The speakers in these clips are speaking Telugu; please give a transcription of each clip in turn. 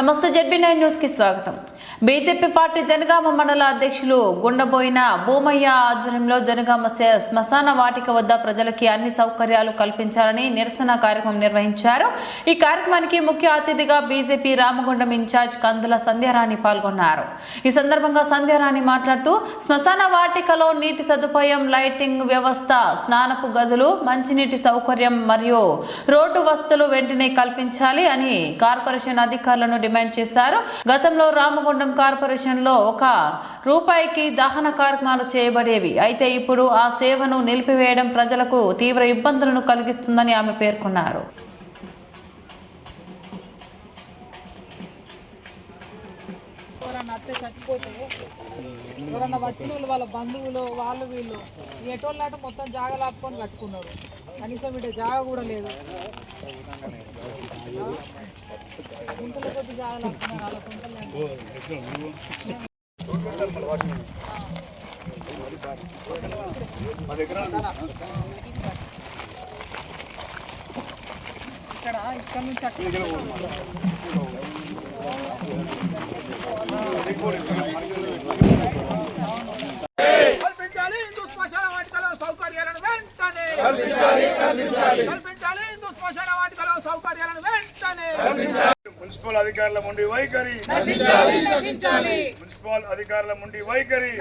నమస్తే జడ్బీ నైన్ న్యూస్కి స్వాగతం. బీజేపీ పార్టీ జనగామ మండల అధ్యక్షులు గుండబోయిన భూమయ్య ఆధ్వర్యంలో జనగామ శ్మశాన వాటిక వద్ద ప్రజలకి అన్ని సౌకర్యాలు కల్పించాలని నిరసన కార్యక్రమం నిర్వహించారు. ఈ కార్యక్రమానికి ముఖ్య అతిథిగా బీజేపీ రామగుండం ఇన్ఛార్జ్ కందుల సంధ్యారాణి పాల్గొన్నారు. ఈ సందర్భంగా సంధ్యారాణి మాట్లాడుతూ శ్మశాన వాటికలో నీటి సదుపాయం లైటింగ్ వ్యవస్థ స్నానపు గదులు మంచినీటి సౌకర్యం మరియు రోడ్డు వసతులు వెంటనే కల్పించాలి అని కార్పొరేషన్ అధికారులను డిమాండ్ చేశారు. గతంలో రామగుండం కార్పొరేషన్ కార్పొరేషన్లో ఒక రూపాయికి దహన కార్యక్రమాలు చేయబడేవి. అయితే ఇప్పుడు ఆ సేవను నిలిపివేయడం ప్రజలకు తీవ్ర ఇబ్బందులను కలిగిస్తుందని ఆమె పేర్కొన్నారు. ఎవరన్నా అత్తే చచ్చిపోతే ఎవరన్నా వచ్చిన వాళ్ళు వాళ్ళ బంధువులు వాళ్ళు వీళ్ళు ఎటోళ్ళాట మొత్తం జాగ లాపుకొని కట్టుకున్నారు. కనీసం ఇటు జాగ కూడా లేదు. గుంతల కొద్ది జాగ లాపుకున్నారు వాళ్ళ గుంతలు ఇక్కడ ఇక్కడ నుంచి అక్కడ కల్పించాలి హిందూ శ్మశాన వాటికలో సౌకర్యాలను వెంటనే. కల్పించాలి కల్పించాలి. హిందూ శ్మశాన వాటికలో సౌకర్యాలను వెంటనే. మున్సిపల్ అధికారుల ముండి వైఖరి. మున్సిపల్ అధికారుల ముండి వైఖరి.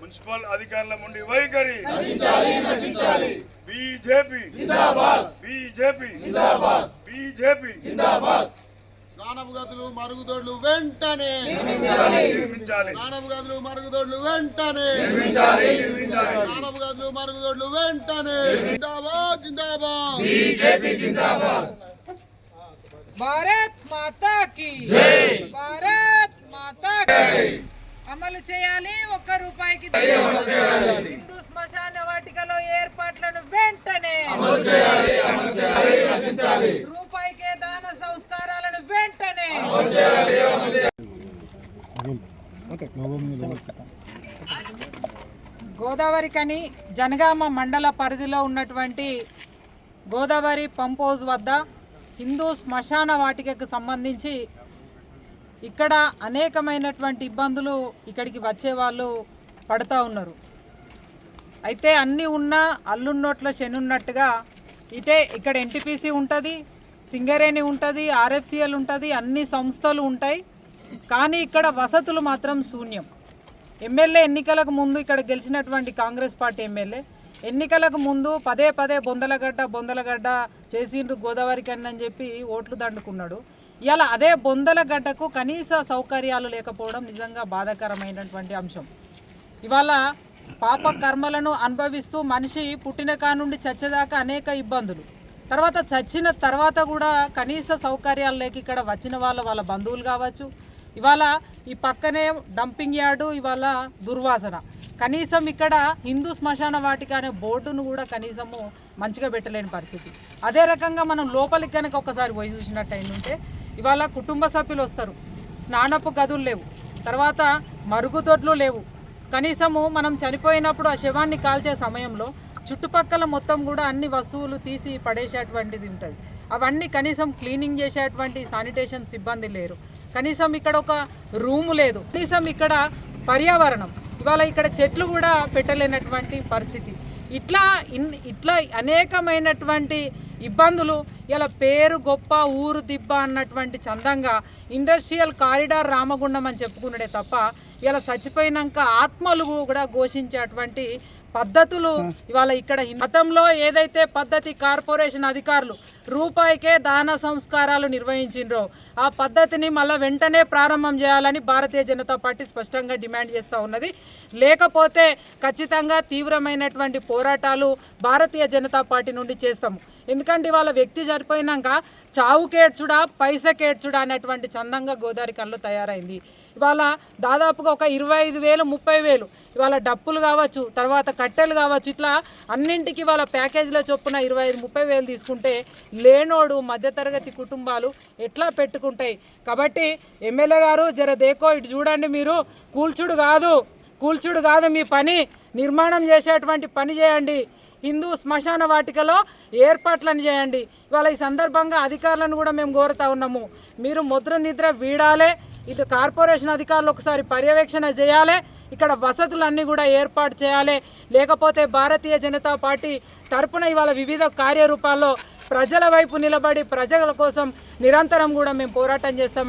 మున్సిపల్ అధికారుల ముండి వైఖరి. బీజేపీ. బీజేపీ. బీజేపీ. గదులు మరుగుదొడ్లు వెంటనే. గదులు మరుగుదొడ్లు వెంటనే. నిర్మించాలి. నిర్మించాలి. స్నానపు గదులు మరుగుదొడ్లు వెంటనే. జిందాబాద్ జిందాబాద్. భారత్ మాతా కి. భారత్ మాతా కి. అమలు చేయాలి ఒక్క రూపాయికి హిందూ శ్మశాన వాటికలో ఏర్పాట్లను వెంటనే. రూపాయికే దాన సంస్కారాలను వెంటనే గోదావరి కని జనగామ మండల పరిధిలో ఉన్నటువంటి గోదావరి పంప్ హౌస్ వద్ద హిందూ శ్మశాన వాటికకు సంబంధించి ఇక్కడ అనేకమైనటువంటి ఇబ్బందులు ఇక్కడికి వచ్చే వాళ్ళు పడుతూ ఉన్నారు. అయితే అన్నీ ఉన్నా అల్లున్నోట్ల శనున్నట్టుగా ఇటే ఇక్కడ ఎన్టీపీసీ ఉంటుంది సింగరేణి ఉంటుంది ఆర్ఎఫ్సిఎల్ ఉంటుంది అన్ని సంస్థలు ఉంటాయి. కానీ ఇక్కడ వసతులు మాత్రం శూన్యం. ఎమ్మెల్యే ఎన్నికలకు ముందు ఇక్కడ గెలిచినటువంటి కాంగ్రెస్ పార్టీ ఎమ్మెల్యే ఎన్నికలకు ముందు పదే పదే బొందలగడ్డ బొందలగడ్డ చేసిండ్రు గోదావరి కన్నా అని చెప్పి ఓట్లు దండుకున్నాడు. ఇలా అదే బొందలగడ్డకు కనీస సౌకర్యాలు లేకపోవడం నిజంగా బాధాకరమైనటువంటి అంశం. ఇవాళ పాప కర్మలను అనుభవిస్తూ మనిషి పుట్టిన కానుండి చచ్చేదాకా అనేక ఇబ్బందులు. తర్వాత చచ్చిన తర్వాత కూడా కనీస సౌకర్యాలు లేక ఇక్కడ వచ్చిన వాళ్ళ వాళ్ళ బంధువులు కావచ్చు. ఇవాళ ఈ పక్కనే డంపింగ్ యార్డు ఇవాళ దుర్వాసన. కనీసం ఇక్కడ హిందూ శ్మశాన వాటిక అనే బోర్డును కూడా కనీసము మంచిగా పెట్టలేని పరిస్థితి. అదే రకంగా మనం లోపలికి కనుక ఒకసారి పోయి చూసినట్టు అయిందంటే ఇవాళ కుటుంబ సభ్యులు వస్తారు. స్నానపు గదులు లేవు. తర్వాత మరుగుదొడ్లు లేవు. కనీసము మనం చనిపోయినప్పుడు ఆ శవాన్ని కాల్చే సమయంలో చుట్టుపక్కల మొత్తం కూడా అన్ని వస్తువులు తీసి పడేసేటువంటిది ఉంటుంది అవన్నీ కనీసం క్లీనింగ్ చేసేటువంటి శానిటేషన్ సిబ్బంది లేరు. కనీసం ఇక్కడ ఒక రూము లేదు. కనీసం ఇక్కడ పర్యావరణం. ఇవాళ ఇక్కడ చెట్లు కూడా పెట్టలేనటువంటి పరిస్థితి. ఇట్లా ఇన్ ఇట్లా అనేకమైనటువంటి ఇబ్బందులు ఇలా పేరు గొప్ప ఊరు దిబ్బ అన్నటువంటి చందంగా ఇండస్ట్రియల్ కారిడార్ రామగుండం అని చెప్పుకున్నాడే తప్ప ఇలా చచ్చిపోయినాక ఆత్మలు కూడా ఘోషించేటువంటి పద్ధతులు ఇవాళ ఇక్కడ గతంలో ఏదైతే పద్ధతి కార్పొరేషన్ అధికారులు రూపాయికే దాన సంస్కారాలు నిర్వహించిండ్రో ఆ పద్ధతిని మళ్ళీ వెంటనే ప్రారంభం చేయాలని భారతీయ జనతా పార్టీ స్పష్టంగా డిమాండ్ చేస్తూ ఉన్నది. లేకపోతే ఖచ్చితంగా తీవ్రమైనటువంటి పోరాటాలు భారతీయ జనతా పార్టీ నుండి చేస్తాము. ఎందుకంటే ఇవాళ వ్యక్తి చనిపోయినాక చావుకేడ్చుడా పైసకేడ్చుడా అనేటువంటి చందంగా గోదావరి కళ్ళు తయారైంది. ఇవాళ దాదాపుగా ఒక ఇరవై ఐదు వేలు ముప్పై వేలు. ఇవాళ డప్పులు కావచ్చు తర్వాత కట్టెలు కావచ్చు ఇట్లా అన్నింటికి వాళ్ళ ప్యాకేజీల చొప్పున ఇరవై ఐదు ముప్పై వేలు తీసుకుంటే లేనోడు మధ్యతరగతి కుటుంబాలు ఎట్లా పెట్టుకుంటాయి? కాబట్టి ఎమ్మెల్యే గారు జర దేకో ఇటు చూడండి మీరు. కూల్చుడు కాదు కూల్చుడు కాదు మీ పని. నిర్మాణం చేసేటువంటి పని చేయండి. హిందూ శ్మశాన వాటికలో ఏర్పాట్లను చేయండి. ఇవాళ ఈ సందర్భంగా అధికారులను కూడా మేము కోరుతా ఉన్నాము. మీరు ముద్ర నిద్ర వీడాలే. ఇటు కార్పొరేషన్ అధికారులు ఒకసారి పర్యవేక్షణ చేయాలి. ఇక్కడ వసతులన్నీ కూడా ఏర్పాటు చేయాలి. లేకపోతే భారతీయ జనతా పార్టీ తరపున ఇవాళ వివిధ కార్యరూపాల్లో ప్రజల వైపు నిలబడి ప్రజల కోసం నిరంతరం కూడా మేము పోరాటం చేస్తామని